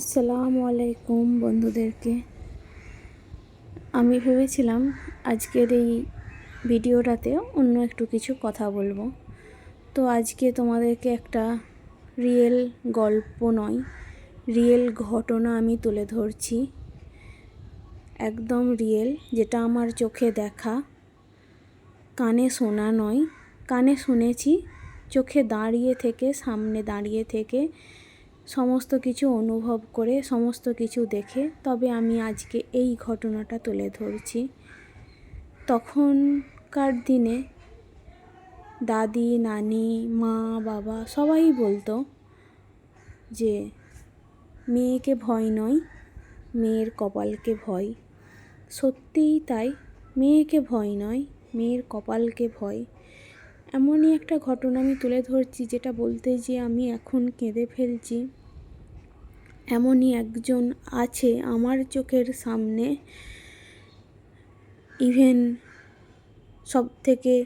আসসালামু আলাইকুম বন্ধুদেরকে। আমি ভেবেছিলাম আজকের এই ভিডিওটাতে অন্য একটু কিছু কথা বলব। তো আজকে তোমাদেরকে একটা রিয়েল গল্প নয় রিয়েল ঘটনা আমি তুলে ধরছি। একদম রিয়েল যেটা আমার চোখে দেখা। কানে শোনা নয়, কানে শুনেছি, চোখে দাঁড়িয়ে থেকে, সামনে দাঁড়িয়ে থেকে সমস্ত কিছু অনুভব করে, সমস্ত কিছু দেখে তবে আমি আজকে এই ঘটনাটা তুলে ধরছি। তখনকার দিনে দাদি, নানি, মা, বাবা সবাই বলতো যে, মেয়েকে ভয় নয়, মেয়ের কপালকে ভয়। সত্যিই তাই, মেয়েকে ভয় নয়, মেয়ের কপালকে ভয়। এমনই একটা ঘটনা আমি তুলে ধরছি যেটা বলতে যে আমি এখন কেঁদে ফেলছি। এমনই একজন আছে আমার চোখের সামনে। ইভেন সব থেকে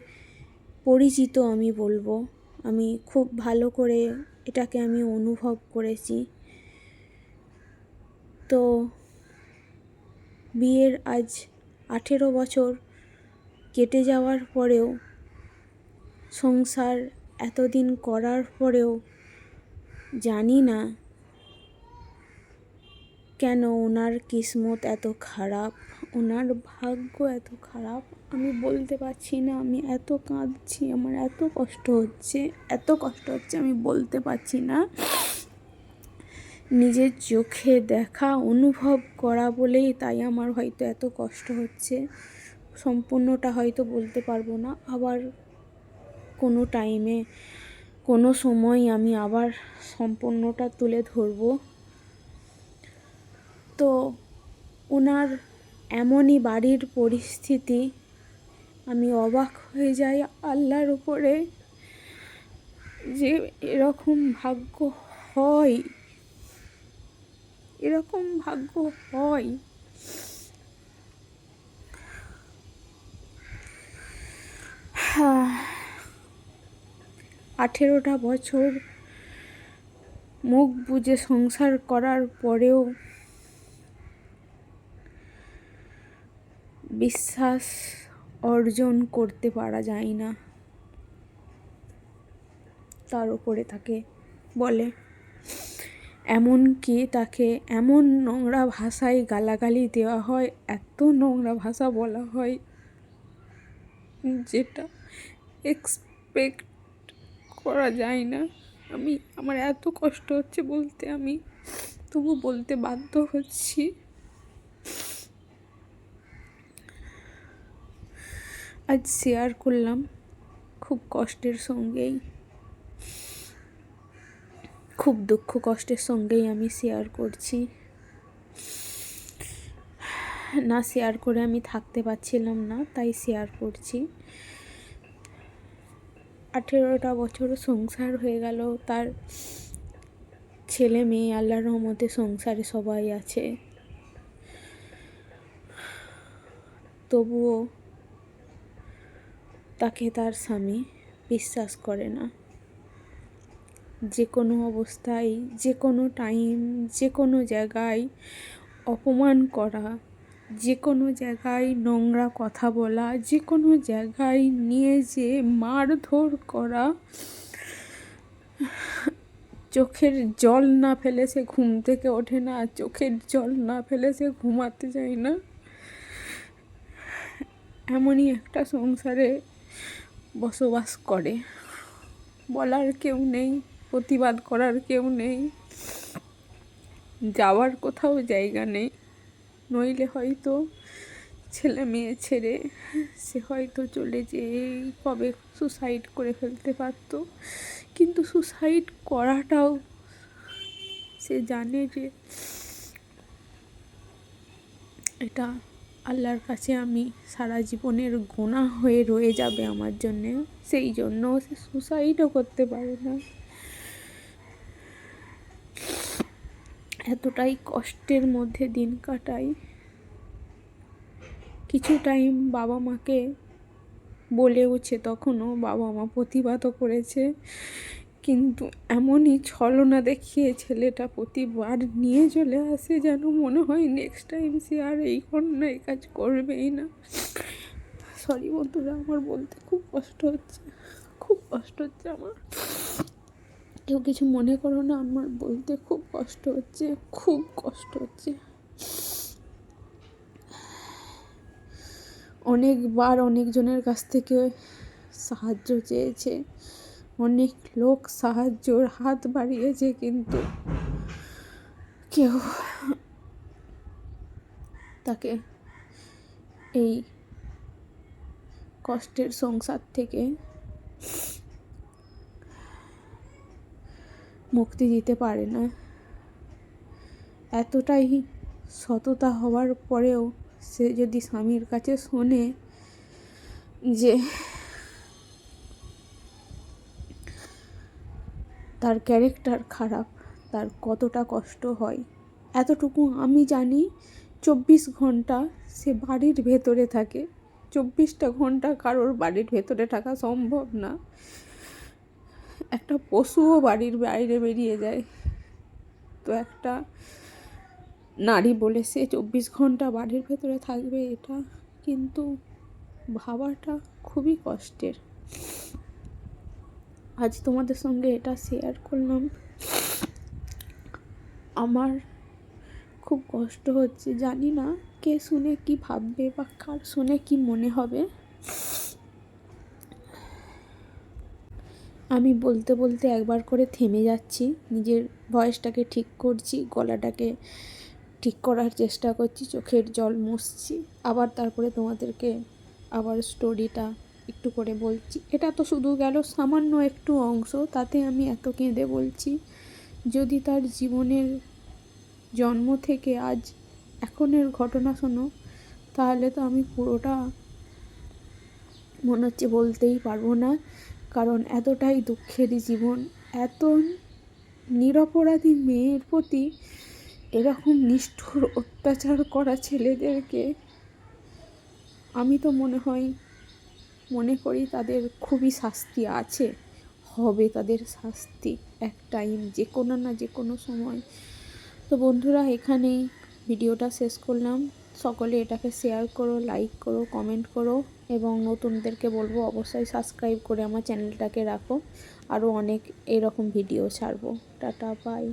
পরিচিত আমি বলব। আমি খুব ভালো করে এটাকে আমি অনুভব করেছি। তো বিয়ের আজ আঠেরো বছর কেটে যাওয়ার পরেও সংসার এতদিন করার পরেও জানি না কেন ওনার কিসমত এত খারাপ, ওনার ভাগ্য এত খারাপ। আমি বলতে পারছি না, আমি এত কাঁদছি, আমার এত কষ্ট হচ্ছে, এত কষ্ট হচ্ছে আমি বলতে পারছি না। নিজের চোখে দেখা, অনুভব করা বলেই তাই আমার হয়তো এত কষ্ট হচ্ছে। সম্পূর্ণটা হয়তো বলতে পারব না, আবার কোনো টাইমে কোনো সময় আমি আবার সম্পূর্ণটা তুলে ধরবো। তো ওনার এমনই বাড়ির পরিস্থিতি, আমি অবাক হয়ে যাই আল্লাহর উপরে যে এরকম ভাগ্য হয়, এরকম ভাগ্য হয়। আঠেরোটা বছর মুখ বুঝে সংসার করার পরেও বিশ্বাস অর্জন করতে পারা যায় না। তার উপরে তাকে বলে এমনকি তাকে এমন নোংরা ভাষায় গালাগালি দেওয়া হয়, এত নোংরা ভাষা বলা হয়, যেটা এক্সপেক্ট করা যায় না। আমি, আমার এত কষ্ট হচ্ছে বলতে আমি, তবু বলতে বাধ্য হচ্ছি। আজ শেয়ার করলাম খুব কষ্টের সঙ্গেই। খুব দুঃখ কষ্টের সঙ্গেই আমি শেয়ার করছি। না শেয়ার করে আমি থাকতে পারছিলাম না, তাই শেয়ার করছি। আঠেরোটা বছর সংসার হয়ে গেল। তার ছেলে মেয়ে, আল্লাহর রহমতে সংসারে সবাই আছে। তবুও তাকে তার স্বামী বিশ্বাস করে না। যে কোনো অবস্থায় যে কোনো টাইম যে কোনো জায়গায় অপমান করা যে কোনো জায়গায় নোংরা কথা বলা যে কোনো জায়গায় নিয়ে যে মারধর করা, চোখের জল না ফেলে সে ঘুম থেকে ওঠে না, চোখের জল না ফেলে সে ঘুমাতে যায় না। এমনই একটা সংসারে বসবাস করে। বলার কেউ নেই, প্রতিবাদ করার কেউ নেই, যাওয়ার কোথাও জায়গা নেই। নইলে হয়তো ছেলে মেয়ে ছেড়ে সে হয়তো চলে যেয়েই কবে সুসাইড করে ফেলতে পারতো। কিন্তু সুসাইড করাটাও সে জানে যে এটা আল্লাহর কাছে আমি সারা জীবনের গোনা হয়ে রয়ে যাবে আমার জন্যে। সেই জন্য সে সুসাইডও করতে পারে না। এতটাই কষ্টের মধ্যে দিন কাটাই। কিছু টাইম বাবা মাকে বলেওছে তখনও বাবা মা প্রতিবাদও করেছে। কিন্তু এমনই ছলনা দেখিয়ে ছেলেটা প্রতিবার নিয়ে চলে আসে যেন মনে হয় নেক্সট টাইম সে আর এই না এই কাজ করবেই না। সরি বন্ধুরা, আমার বলতে খুব কষ্ট হচ্ছে, খুব কষ্ট হচ্ছে আমার। কেউ কিছু মনে করো না, আমার বলতে খুব কষ্ট হচ্ছে, খুব কষ্ট হচ্ছে। অনেকবার অনেকজনের কাছ থেকে সাহায্য চেয়েছে, অনেক লোক সাহায্যর হাত বাড়িয়েছে, কিন্তু কেউ তাকে এই কষ্টের সংসার থেকে মুক্তি দিতে পারে না। এতটাই সততা হওয়ার পরেও সে যদি স্বামীর কাছে শোনে যে তার ক্যারেক্টার খারাপ, তার কতটা কষ্ট হয়, এতটুকু আমি জানি, চব্বিশ ঘণ্টা সে বাড়ির ভেতরে থাকে। চব্বিশটা ঘণ্টা কারোর বাড়ির ভেতরে থাকা সম্ভব না। একটা পশুও বাড়ির বাইরে বেরিয়ে যায়। তো একটা নারী বলে সে চব্বিশ ঘণ্টা বাড়ির ভেতরে থাকবে এটা। কিন্তু ভাবাটা খুবই কষ্টের। আজ তোমাদের সঙ্গে এটা শেয়ার করলাম। আমার খুব কষ্ট হচ্ছে। জানি না কে শুনে কি ভাববে বা কার শুনে কি মনে হবে। আমি বলতে বলতে একবার করে থেমে যাচ্ছি। নিজের ভয়েসটাকে ঠিক করছি, গলাটাকে ঠিক করার চেষ্টা করছি, চোখের জল মুছছি। আবার তারপরে তোমাদেরকে আবার স্টোরিটা একটু করে বলছি। এটা তো শুধু গেল সামান্য একটু অংশ, তাতে আমি এত কেঁদে বলছি, যদি তার জীবনের জন্ম থেকে আজ এখনের ঘটনা শোনো, তাহলে তো আমি পুরোটা মনে হচ্ছে বলতেই পারব না। কারণ এতটাই দুঃখের জীবন। এত নিরপরাধী মেয়ের প্রতি এরকম নিষ্ঠুর অত্যাচার করা ছেলেদেরকে আমি তো মনে হয়, মনে করি তাদের খুবই শাস্তি আছে, হবে তাদের শাস্তি এক টাইম যে কোনো না যে কোনো সময়। তো বন্ধুরা, এখানেই ভিডিওটা শেষ করলাম। সকলে এটাকে শেয়ার করো লাইক করো কমেন্ট করো। এবং নতুনদেরকে বলব অবশ্যই সাবস্ক্রাইব করে আমার চ্যানেলটাকে রাখো। আরও অনেক এরকম ভিডিও ছাড়বো। Tata bye